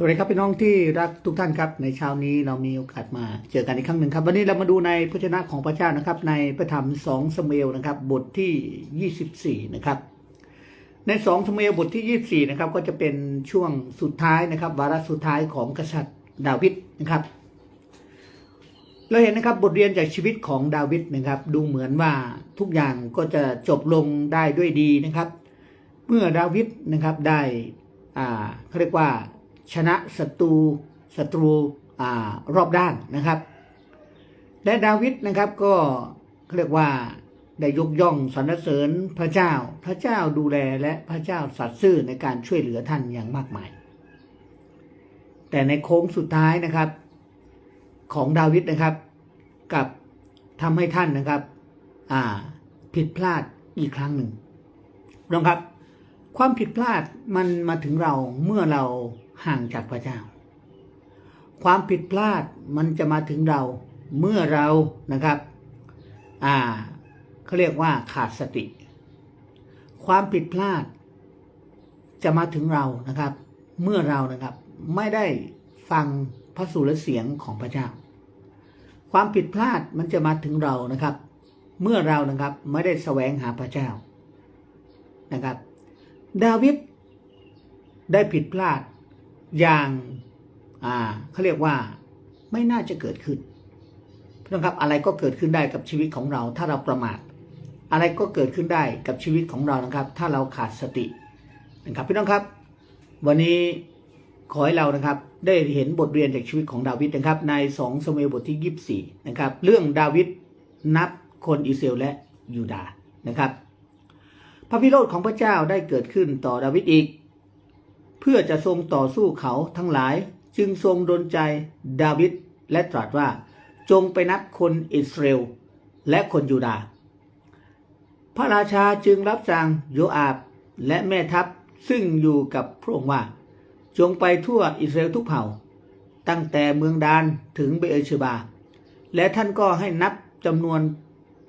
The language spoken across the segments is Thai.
สวัสดีครับพี่น้องที่รักทุกท่านครับในเช้านี้เรามีโอกาสมาเจอกันอีกครั้งหนึ่งครับ วันนี้เรามาดูในพระชนะของพระเจ้านะครับ ในพระธรรมสองสมเอลนะครับ บทที่ 24 นะครับ ในสองสมเอลบทที่ 24 นะครับก็จะเป็นช่วงสุดท้ายนะครับ วาระสุดท้ายของกษัตริย์ดาวิดนะครับ เราเห็นนะครับบทเรียนจากชีวิตของดาวิดนะครับ ดูเหมือนว่าทุกอย่างก็จะจบลงได้ด้วยดีนะครับ เมื่อดาวิดนะครับได้อ่าเขาเรียกว่า ชนะศัตรูศัตรูรอบด้านนะครับ และดาวิดนะครับก็เรียกว่าได้ยกย่องสรรเสริญพระเจ้า พระเจ้าดูแลและพระเจ้าสัตย์ซื่อในการช่วยเหลือท่านอย่างมากมาย แต่ในโค้งสุดท้ายนะครับของดาวิดนะครับ กับทำให้ท่านนะครับ อ่า ผิดพลาดอีกครั้งหนึ่งลองครับ ความผิดพลาดมันมาถึงเราเมื่อเรา ห่างจากพระเจ้า ความผิดพลาดมันจะมาถึงเราเมื่อเรานะครับ อ่าเขาเรียกว่าขาดสติ ความผิดพลาด จะมาถึงเรานะครับ เมื่อเรานะครับ ไม่ได้ฟังพระสุรเสียงของพระเจ้า ความผิดพลาดมันจะมาถึงเรานะครับ เมื่อเรานะครับไม่ได้แสวงหาพระเจ้านะครับ ดาวิดได้ผิดพลาด อย่างอ่าเขาเรียกว่าไม่น่าจะเกิดขึ้นพี่น้องครับอะไรก็เกิดขึ้นได้กับชีวิตของเรา ถ้าเราประมาทอะไรก็เกิดขึ้นได้กับชีวิตของเรานะครับ ถ้าเราขาดสตินะครับพี่น้องครับ วันนี้ขอให้เรานะครับ ได้เห็นบทเรียนจากชีวิตของดาวิดนะครับ ใน2สมัยบทที่ 24นะครับ เรื่องดาวิดนับคนอิสราเอลและยูดาห์นะครับ พระพิโรธของพระเจ้าได้เกิดขึ้นต่อดาวิดอีก เพื่อจะทรงต่อสู้เขาทั้งหลาย จึงทรงดลใจดาวิดและตรัสว่า จงไปนับคนอิสราเอลและคนยูดาห์พระราชาจึงรับสั่งโยอาบและแม่ทัพซึ่งอยู่กับพระองค์ว่า จงไปทั่วอิสราเอลทุกเผ่า ตั้งแต่เมืองดานถึงเบเอเชบา และท่านก็ให้นับจำนวน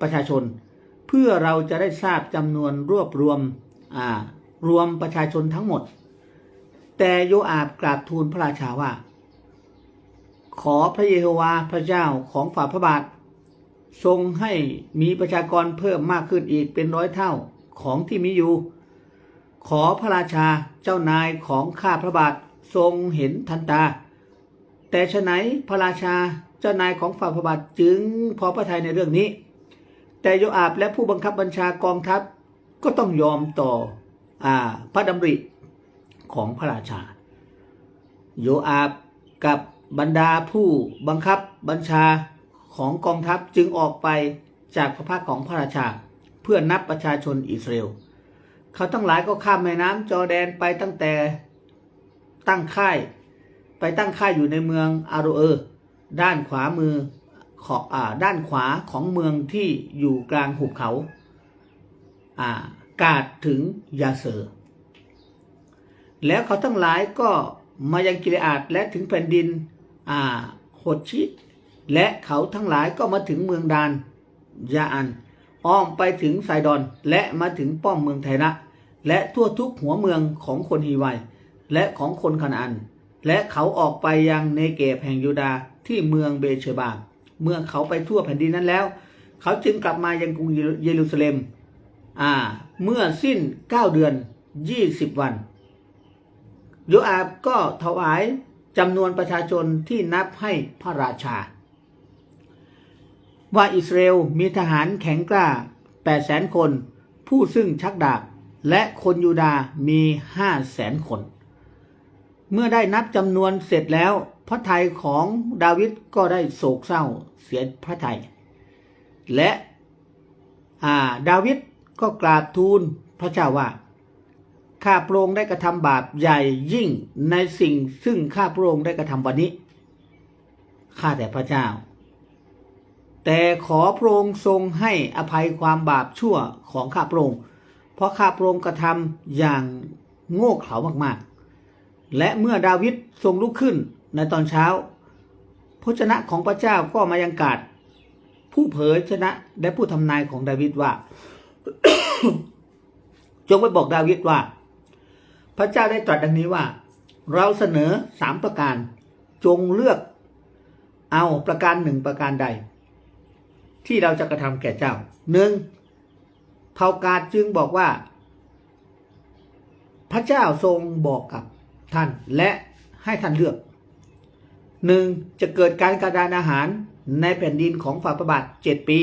ประชาชน เพื่อเราจะได้ทราบจำนวนรวบรวมรวมประชาชนทั้งหมด แต่โยอาบกราบทูลพระราชาว่า ขอพระเยโฮวาห์พระเจ้าของฝ่าพระบาท ทรงให้มีประชากรเพิ่มมากขึ้นอีกเป็นร้อยเท่าของที่มีอยู่ ขอพระราชาเจ้านายของข้าพระบาททรงเห็นทันตา แต่ฉะไหนพระราชาเจ้านายของฝ่าพระบาทจึงพอพระทัยในเรื่องนี้ แต่โยอาบและผู้บังคับบัญชากองทัพก็ต้องยอมต่ออพระดำริ ของพระราชา โยอาบกับบรรดาผู้บังคับบัญชาของกองทัพจึงออกไปจากพระพักของพระราชา เพื่อนับประชาชนอิสราเอลเขาทั้งหลายก็ข้ามแม่น้ำจอแดนไปตั้งแต่ตั้งค่าย ไปตั้งค่ายอยู่ในเมืองอาโรเออร์ด้านขวามือของอ่าด้านขวาของเมืองที่อยู่กลางหุบเขา อ่ากาดถึงยาเซอร์ แล้วเขาทั้งหลายก็มายังกิเลอาดและถึงแผ่นดินอ่าโหดชิ และเขาทั้งหลายก็มาถึงเมืองดานยาอัน อ้อมไปถึงไซดอน และมาถึงป้อมเมืองไทระและทั่วทุกหัวเมืองของคนฮีไวและของคนคานาอัน และเขาออกไปยังเนเกบแห่งยูดาที่เมืองเบเชบาเมื่อเขาไปทั่วแผ่นดินนั้นแล้ว เขาจึงกลับมายังกรุงเยรูซาเล็ม อ่า เมื่อสิ้นเก้าเดือนยี่สิบวัน โยอาบก็ถวายจำนวนประชาชนที่นับให้พระราชา ว่าอิสราเอลมีทหารแข็งกล้า8แสนคน ผู้ซึ่งชักดาบ และคนยูดาห์มี5แสนคน เมื่อได้นับจำนวนเสร็จแล้ว พระทัยของดาวิดก็ได้โศกเศร้าเสียพระทัยและาดาวิดก็กราบทูลพระเจ้าว่า ข้าพระองค์ได้กระทำบาปใหญ่ยิ่งในสิ่งซึ่งข้าพระองค์ได้กระทำวันนี้ข้าแต่พระเจ้า แต่ขอพระองค์ทรงให้อภัยความบาปชั่วของข้าพระองค์เพราะข้าพระองค์กระทำอย่างโง่เขลามากๆ และเมื่อดาวิดทรงลุกขึ้นในตอนเช้าพระชนะของพระเจ้าก็มายังกาดผู้เผยชนะและผู้ทำนายของดาวิดว่า จงไปบอกดาวิดว่า พระเจ้าได้ตรัสดังนี้ว่า เราเสนอสามประการ จงเลือก เอาประการหนึ่งประการใด ที่เราจะกระทำแก่เจ้าหนึ่งเผ่ากาดจึงบอกว่า พระเจ้าทรงบอกกับท่านและให้ท่านเลือกหนึ่งจะเกิดการกระดานอาหารในแผ่นดินของฝ่าพระบาทเจ็ดปี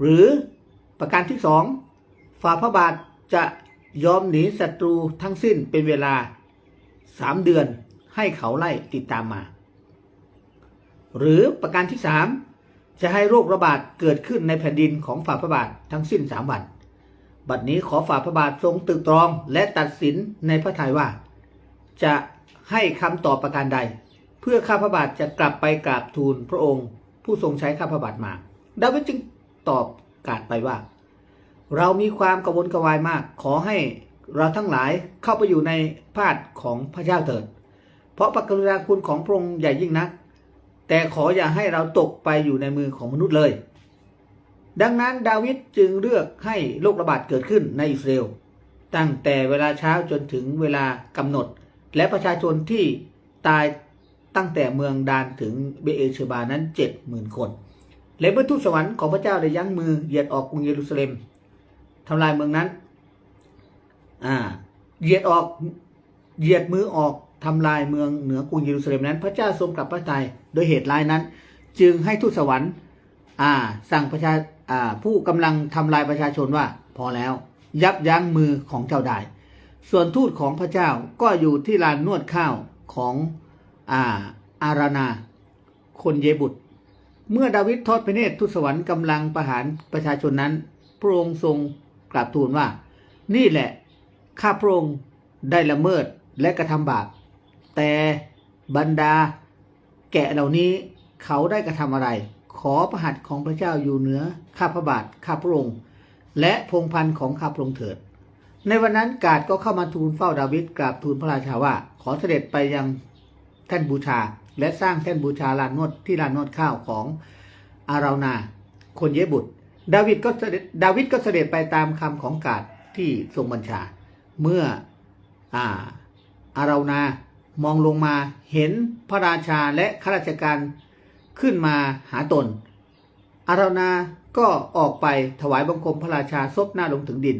หรือประการที่สองฝ่าพระบาทจะ ยอมหนีศัตรูทั้งสิ้นเป็นเวลาสามเดือนให้เขาไล่ติดตามมา หรือประการที่สามจะให้โรคระบาดเกิดขึ้นในแผ่นดินของฝ่าพระบาททั้งสิ้นสามวัน บัดนี้ขอฝ่าพระบาททรงตึกตรองและตัดสินในพระทัยว่า จะให้คำตอบประการใด เพื่อข้าพระบาทจะกลับไปกราบทูลพระองค์ ผู้ทรงใช้ข้าพระบาทมา ดาวิดจึงตอบกาดไปว่า เรามีความกระวนกระวายมาก ขอให้เราทั้งหลายเข้าไปอยู่ในพาดของพระเจ้าเถิด เพราะพระกรุณาคุณของพระองค์ใหญ่ยิ่งนัก แต่ขออย่าให้เราตกไปอยู่ในมือของมนุษย์เลย ดังนั้นดาวิดจึงเลือกให้โรคระบาดเกิดขึ้นในอิสราเอลตั้งแต่เวลาเช้าจนถึงเวลากำหนด และประชาชนที่ตายตั้งแต่เมืองดานถึงเบเอเชบานั้นเจ็ดหมื่นคน และเมื่อทูตสวรรค์ของพระเจ้าได้ยั้งมือเหยียดออกกรุงเยรูซาเล็ม ทำลายเมืองนั้น อ่า เหยียดออก เหยียดมือออกทำลายเมืองเหนือกรุงเยรูซาเล็มนั้น พระเจ้าทรงกลับพระทัยโดยเหตุร้ายนั้น จึงให้ทูตสวรรค์ อ่า สั่งประชาอ่า ผู้กำลังทำลายประชาชนว่า พอแล้ว ยับยั้งมือของเจ้าได้ ส่วนทูตของพระเจ้าก็อยู่ที่ลานนวดข้าวของอ่าอารานา คนเยบุตร เมื่อดาวิดทอดพระเนตรทูตสวรรค์กำลังประหารประชาชนนั้น พระองค์ทรง กราบทูลว่า นี่แหละ ข้าพระองค์ได้ละเมิดและกระทำบาป แต่บรรดาแกะเหล่านี้เขาได้กระทำอะไร ขอประหัตของพระเจ้าอยู่เหนือข้าพระบาทข้าพระองค์ และพงพันธ์ของข้าพระองค์เถิด ในวันนั้นกาดก็เข้ามาทูลเฝ้าดาวิดกราบทูลพระราชาว่า ขอเสด็จไปยังแท่นบูชา และสร้างแท่นบูชาลานนวดที่ลานนวดข้าวของอารานาคนเยบุตร ดาวิดก็เสด็จดาวิดก็เสด็จไปตามคำของกาดที่ทรงบัญชา เมื่ออาอาราวนามองลงมาเห็นพระราชาและข้าราชการขึ้นมาหาตน อารานาก็ออกไปถวายบังคมพระราชาซบหน้าลงถึงดิน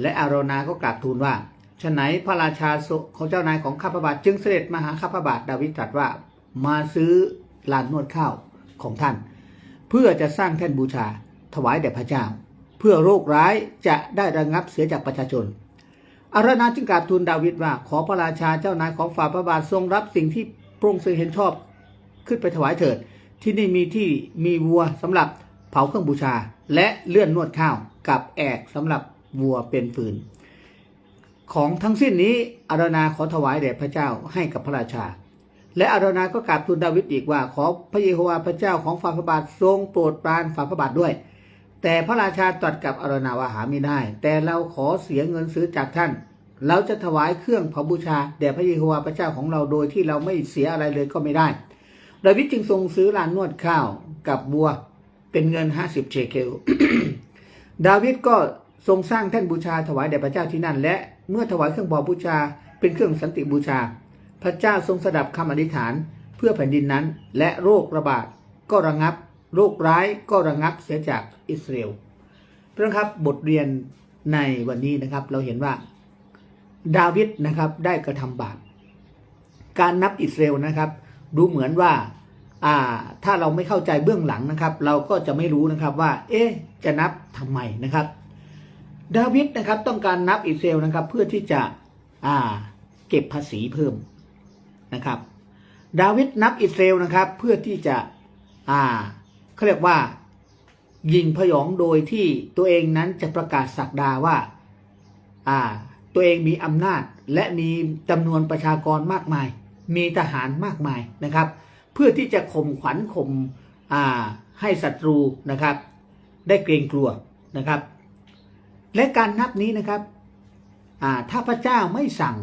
และอารานาก็กราบทูลว่าฉะไหนพระราชาของเจ้านายของข้าพบาทจึงเสด็จมาหาข้าพบาทดาวิดตรัสว่ามาซื้อลานนวดข้าวของท่าน เพื่อจะสร้างแท่นบูชา ถวายแด่พระเจ้า เพื่อโรคร้ายจะได้ระงับเสียจากประชาชน อารนาจึงกราบทูลดาวิดว่า ขอพระราชาเจ้านายของฝ่าพระบาททรงรับสิ่งที่พระองค์ทรงเห็นชอบขึ้นไปถวายเถิด ที่นี่มีที่มีวัวสำหรับเผาเครื่องบูชา และเลื่อนนวดข้าวกับแอกสำหรับวัวเป็นฟืน ของทั้งสิ้นนี้อารนาขอถวายแด่พระเจ้าให้กับพระราชาและอารนาก็กราบทูลดาวิดอีกว่า ขอพระเยโฮวาห์พระเจ้าของฝ่าพระบาททรงโปรดปรานฝ่าพระบาทด้วย แต่พระราชาตรัสกับอรานาวาหาไม่ได้ แต่เราขอเสียเงินซื้อจากท่าน เราจะถวายเครื่องเผาบูชาแด่พระเยโฮวาห์พระเจ้าของเราโดยที่เราไม่เสียอะไรเลยก็ไม่ได้ ดาวิดจึงทรงซื้อลานนวดข้าวกับบัวเป็นเงินห้าสิบเชเคลดาวิดก็ทรงสร้างแท่นบูชาถวายแด่พระเจ้าที่นั่น และเมื่อถวายเครื่องบอบูชา เป็นเครื่องสันติบูชา พระเจ้าทรงสดับคำอธิษฐานเพื่อแผ่นดินนั้น และโรคระบาดก็ระงับ โรคร้ายก็ระงับเสียจากอิสราเอลเพื่อนครับบทเรียนในวันนี้นะครับ เราเห็นว่าดาวิดนะครับได้กระทำบาปการนับอิสราเอลนะครับ ดูเหมือนว่าอ่า ถ้าเราไม่เข้าใจเบื้องหลังนะครับ เราก็จะไม่รู้นะครับว่า เอ๊ะจะนับทำไมนะครับ ดาวิดนะครับต้องการนับอิสราเอลนะครับ เพื่อที่จะอ่าเก็บภาษีเพิ่มนะครับ ดาวิดนับอิสราเอลนะครับ เพื่อที่จะอ่า เขาเรียกว่า ยิงพยองโดยที่ตัวเองนั้นจะประกาศสักดาว่าอ่า ตัวเองมีอำนาจและมีจำนวนประชากรมากมาย มีทหารมากมายนะครับ เพื่อที่จะข่มขวัญข่มอ่าให้ศัตรูนะครับ ได้เกรงกลัวนะครับ และการนับนี้นะครับถ้าพระเจ้าไม่สั่ง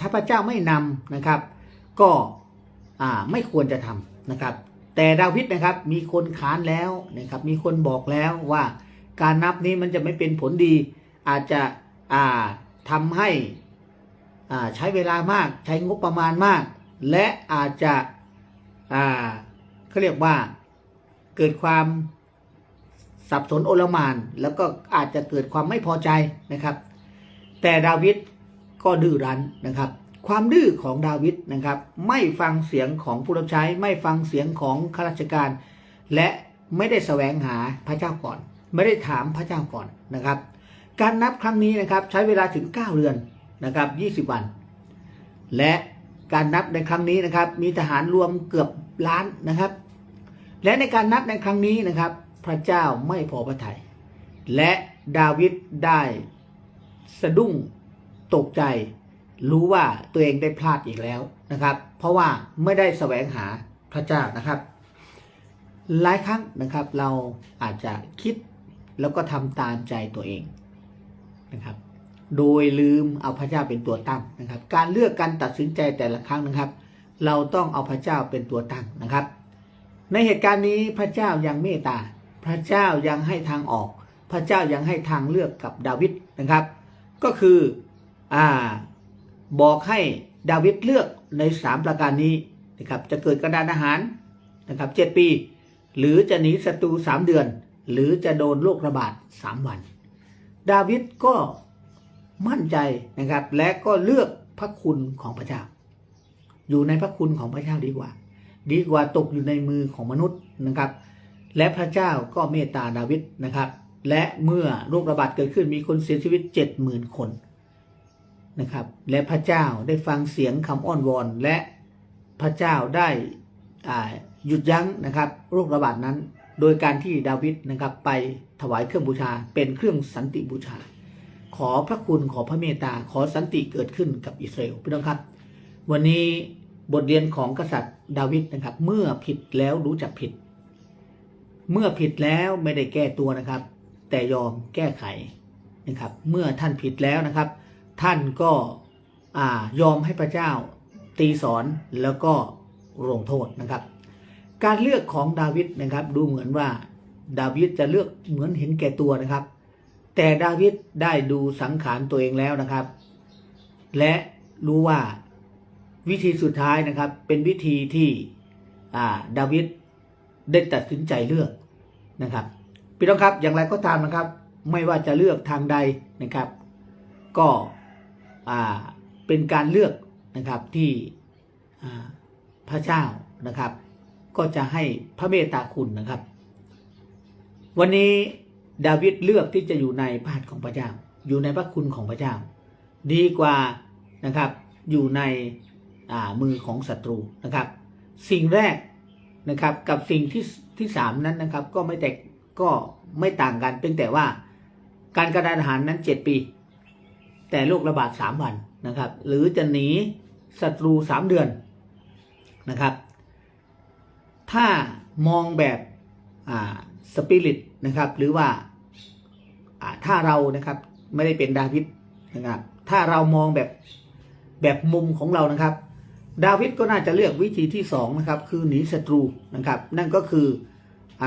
ถ้าพระเจ้าไม่นำนะครับ ก็ไม่ควรจะทำนะครับ แต่ดาวิดนะครับ มีคนค้านแล้วนะครับ มีคนบอกแล้วว่าการนับนี้มันจะไม่เป็นผลดี อาจจะอ่าทำให้อ่าใช้เวลามาก ใช้งบประมาณมาก และอาจจะอ่าเขาเรียกว่าเกิดความสับสนโอลมาน แล้วก็อาจจะเกิดความไม่พอใจนะครับ แต่ดาวิดก็ดื้อรั้นนะครับ ความดื้อของดาวิดนะครับ ไม่ฟังเสียงของผู้รับใช้ ไม่ฟังเสียงของข้าราชการ และไม่ได้แสวงหาพระเจ้าก่อน ไม่ได้ถามพระเจ้าก่อนนะครับ การนับครั้งนี้นะครับใช้เวลาถึง 9 เดือนนะครับ20 วัน และการนับในครั้งนี้นะครับ มีทหารรวมเกือบล้านนะครับ และในการนับในครั้งนี้นะครับ พระเจ้าไม่พอพระทยัยและดาวิดได้สะดุ้งตกใจ รู้ว่าตัวเองได้พลาดอีกแล้วนะครับ เพราะว่าไม่ได้แสวงหาพระเจ้านะครับ หลายครั้งนะครับเราอาจจะคิดแล้วก็ทำตามใจตัวเองนะครับ โดยลืมเอาพระเจ้าเป็นตัวตั้งนะครับ การเลือกการตัดสินใจแต่ละครั้งนะครับ เราต้องเอาพระเจ้าเป็นตัวตั้งนะครับ ในเหตุการณ์นี้พระเจ้ายังเมตตา พระเจ้ายังให้ทางออก พระเจ้ายังให้ทางเลือกกับดาวิดนะครับ ก็คืออ่า บอกให้ดาวิดเลือกในสามประการนี้นะครับจะเกิดกระดานอาหารนะครับเจ็ดปี หรือจะหนีศัตรูสามเดือน หรือจะโดนโรคระบาดสามวัน ดาวิดก็มั่นใจนะครับและก็เลือกพระคุณของพระเจ้า อยู่ในพระคุณของพระเจ้าดีกว่า ดีกว่าตกอยู่ในมือของมนุษย์นะครับ และพระเจ้าก็เมตตาดาวิดนะครับ และเมื่อโรคระบาดเกิดขึ้นมีคนเสียชีวิตเจ็ดหมื่นคน นะครับ และพระเจ้าได้ฟังเสียงคำอ้อนวอนและพระเจ้าได้หยุดยั้งนะครับโรคระบาดนั้น โดยการที่ดาวิดนะครับไปถวายเครื่องบูชาเป็นเครื่องสันติบูชา ขอพระคุณขอพระเมตตาขอสันติเกิดขึ้นกับอิสราเอลพี่น้องครับ วันนี้บทเรียนของกษัตริย์ดาวิดนะครับ เมื่อผิดแล้วรู้จักผิด เมื่อผิดแล้วไม่ได้แก้ตัวนะครับ แต่ยอมแก้ไขนะครับ เมื่อท่านผิดแล้วนะครับ ท่านก็ยอมให้พระเจ้าตีสอนแล้วก็ลงโทษนะครับ การเลือกของดาวิดนะครับ ดูเหมือนว่าดาวิดจะเลือกเหมือนเห็นแก่ตัวนะครับ แต่ดาวิดได้ดูสังขารตัวเองแล้วนะครับ และรู้ว่าวิธีสุดท้ายนะครับ เป็นวิธีที่าดาวิดได้ตัดสินใจเลือกนะครับพี่น้องครับอย่างไรก็ตามนะครับ ไม่ว่าจะเลือกทางใดนะครับ ก็ เป็นการเลือกนะครับที่พระเจ้านะครับ ก็จะให้พระเมตตาคุณนะครับ วันนี้ดาวิดเลือกที่จะอยู่ในพระหัตถ์ของพระเจ้า อยู่ในพระคุณของพระเจ้า ดีกว่านะครับอยู่ในมือของศัตรูนะครับ สิ่งแรกนะครับกับสิ่งที่ที่สามนั้นนะครับ ก็ไม่แตกก็ไม่ต่างกันเพียงแต่ว่าการกระดานอาหารนั้นเจ็ดปี แต่โรคระบาดสามวันนะครับ หรือจะหนีศัตรูสามเดือนนะครับ ถ้ามองแบบสปิริตนะครับ หรือว่าถ้าเรานะครับไม่ได้เป็นดาวิดนะครับ ถ้าเรามองแบบแบบมุมของเรานะครับ ดาวิดก็น่าจะเลือกวิธีที่สองนะครับ คือหนีศัตรูนะครับ นั่นก็คืออ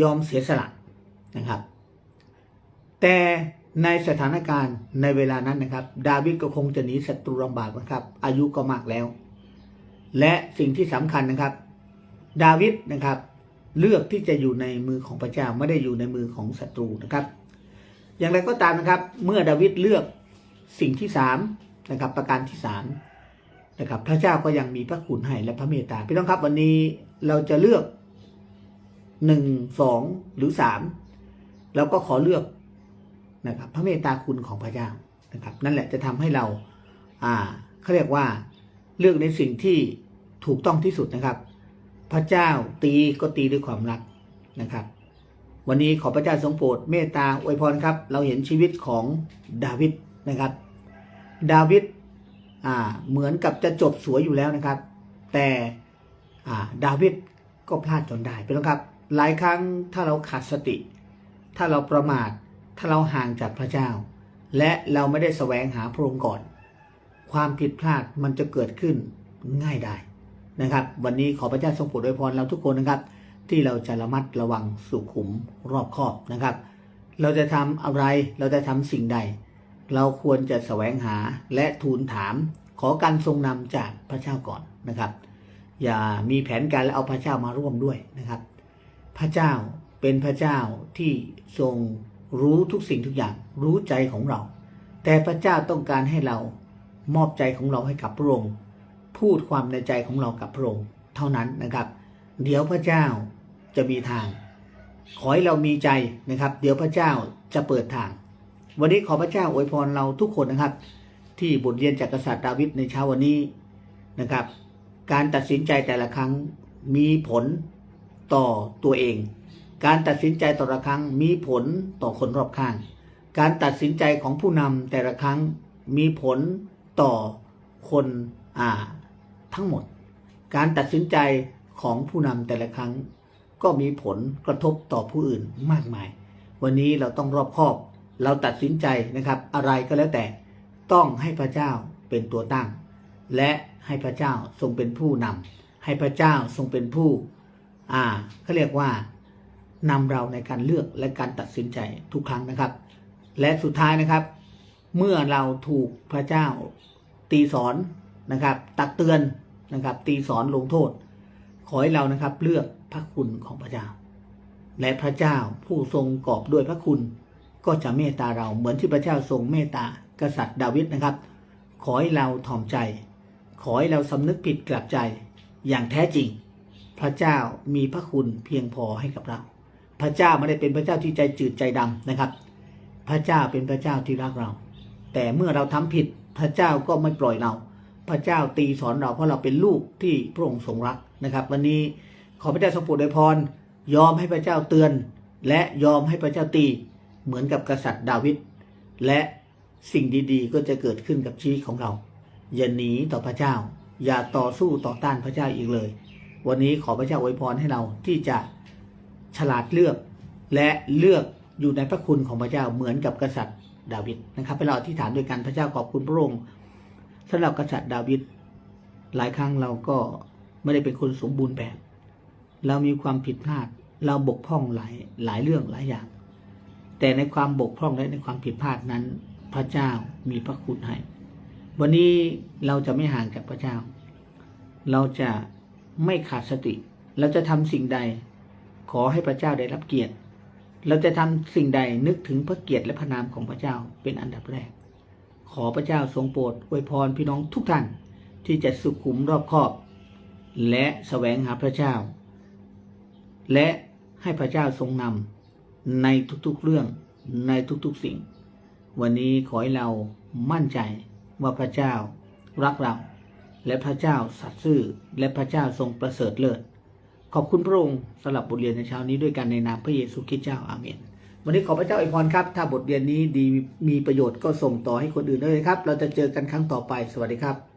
ยอมเสียสละนะครับ แต่ ในสถานการณ์ในเวลานั้นนะครับ ดาวิดก็คงจะหนีศัตรูลำบากนะครับ อายุก็มากแล้ว และสิ่งที่สำคัญนะครับ ดาวิดนะครับ เลือกที่จะอยู่ในมือของพระเจ้าไม่ได้อยู่ในมือของศัตรูนะครับ อย่างไรก็ตามนะครับ เมื่อดาวิดเลือกสิ่งที่สามนะครับ ประการที่สามนะครับพระเจ้าก็ยังมีพระคุณให้และพระเมตตาพี่น้องครับวันนี้เราจะเลือกหนึ่งสองหรือสามเราก็ขอเลือก นะครับพระเมตตาคุณของพระเจ้านะครับ นั่นแหละจะทำให้เราอ่าเขาเรียกว่าเลือกในสิ่งที่ถูกต้องที่สุดนะครับ พระเจ้าตีก็ตีด้วยความรักนะครับ วันนี้ขอพระเจ้าทรงโปรดเมตตาอวยพรครับ เราเห็นชีวิตของดาวิดนะครับ ดาวิดอ่าเหมือนกับจะจบสวยอยู่แล้วนะครับ แต่อ่าดาวิดก็พลาดจนได้เป็นต้นครับ หลายครั้งถ้าเราขาดสติ ถ้าเราประมาท ถ้าเราห่างจากพระเจ้า และเราไม่ได้แสวงหาพระองค์ก่อน ความผิดพลาดมันจะเกิดขึ้นง่ายได้นะครับ วันนี้ขอพระเจ้าทรงโปรดอวยพรเราทุกคนนะครับ ที่เราจะระมัดระวังสุขุมรอบคอบนะครับ เราจะทำอะไรเราจะทำสิ่งใด เราควรจะแสวงหาและทูลถาม ขอการทรงนำจากพระเจ้าก่อนนะครับ อย่ามีแผนการแล้วเอาพระเจ้ามาร่วมด้วยนะครับ พระเจ้าเป็นพระเจ้าที่ทรง รู้ทุกสิ่งทุกอย่าง รู้ใจของเรา แต่พระเจ้าต้องการให้เรามอบใจของเราให้กับพระองค์ พูดความในใจของเรากับพระองค์เท่านั้นนะครับ เดี๋ยวพระเจ้าจะมีทาง ขอให้เรามีใจนะครับ เดี๋ยวพระเจ้าจะเปิดทาง วันนี้ขอพระเจ้าอวยพรเราทุกคนนะครับ ที่บทเรียนจากกษัตริย์ดาวิดในเช้าวันนี้นะครับ การตัดสินใจแต่ละครั้งมีผลต่อตัวเอง การตัดสินใจแต่ละครั้งมีผลต่อคนรอบข้าง การตัดสินใจของผู้นำแต่ละครั้งมีผลต่อคนอ่าทั้งหมด การตัดสินใจของผู้นำแต่ละครั้ง ก็มีผลกระทบต่อผู้อื่นมากมาย วันนี้เราต้องรอบคอบ เราตัดสินใจนะครับ อะไรก็แล้วแต่ต้องให้พระเจ้าเป็นตัวตั้ง และให้พระเจ้าทรงเป็นผู้นำให้พระเจ้าทรงเป็นผู้ อ่าเขาเรียกว่า นำเราในการเลือกและการตัดสินใจทุกครั้งนะครับ และสุดท้ายนะครับ เมื่อเราถูกพระเจ้าตีสอนนะครับ ตักเตือนนะครับ ตีสอนลงโทษ ขอให้เรานะครับเลือกพระคุณของพระเจ้า และพระเจ้าผู้ทรงกอบด้วยพระคุณ ก็จะเมตตาเราเหมือนที่พระเจ้าทรงเมตตากษัตริย์ดาวิดนะครับ ขอให้เราถ่อมใจ ขอให้เราสำนึกผิดกลับใจอย่างแท้จริง พระเจ้ามีพระคุณเพียงพอให้กับเรา พระเจ้าไม่ได้เป็นพระเจ้าที่ใจจืดใจดำนะครับ พระเจ้าเป็นพระเจ้าที่รักเรา แต่เมื่อเราทำผิดพระเจ้าก็ไม่ปล่อยเรา พระเจ้าตีสอนเราเพราะเราเป็นลูกที่พระองค์ทรงรักนะครับ วันนี้ขอพระเจ้าทรงโปรดอวยพรยอมให้พระเจ้าเตือน และยอมให้พระเจ้าตีเหมือนกับกษัตริย์ดาวิดและสิ่งดีๆ ก็จะเกิดขึ้นกับชีวิตของเราอย่าหนีต่อพระเจ้า อย่าต่อสู้ต่อต้านพระเจ้าอีกเลย วันนี้ขอพระเจ้าอวยพรให้เราที่จะ ฉลาดเลือก และเลือกอยู่ในพระคุณของพระเจ้าเหมือนกับกษัตริย์ดาวิดนะครับให้เราอธิษฐานด้วยกันพระเจ้าขอบคุณพระองค์สำหรับกษัตริย์ดาวิดหลายครั้งเราก็ไม่ได้เป็นคนสมบูรณ์แบบ เรามีความผิดพลาด เราบกพร่องหลายหลายเรื่องหลายอย่าง แต่ในความบกพร่องและในความผิดพลาดนั้น พระเจ้ามีพระคุณให้ วันนี้เราจะไม่ห่างจากพระเจ้า เราจะไม่ขาดสติ เราจะทำสิ่งใด ขอให้พระเจ้าได้รับเกียรติ เราจะทำสิ่งใดนึกถึงพระเกียรติและพระนามของพระเจ้าเป็นอันดับแรก ขอพระเจ้าทรงโปรดอวยพรพี่น้องทุกท่านที่จะสุขุมรอบคอบ และแสวงหาพระเจ้า และให้พระเจ้าทรงนำในทุกๆเรื่องในทุกๆสิ่ง วันนี้ขอให้เรามั่นใจว่าพระเจ้ารักเราและพระเจ้าสัตย์ซื่อและพระเจ้าทรงประเสริฐเลิศ ขอบคุณพระองค์สำหรับบทเรียนในเช้านี้ด้วยกันในนามพระเยซูคริสต์เจ้าอาเมน วันนี้ขอพระเจ้าอวยพรครับ ถ้าบทเรียนนี้ดีมีประโยชน์ก็ส่งต่อให้คนอื่นด้วยครับ เราจะเจอกันครั้งต่อไปสวัสดีครับ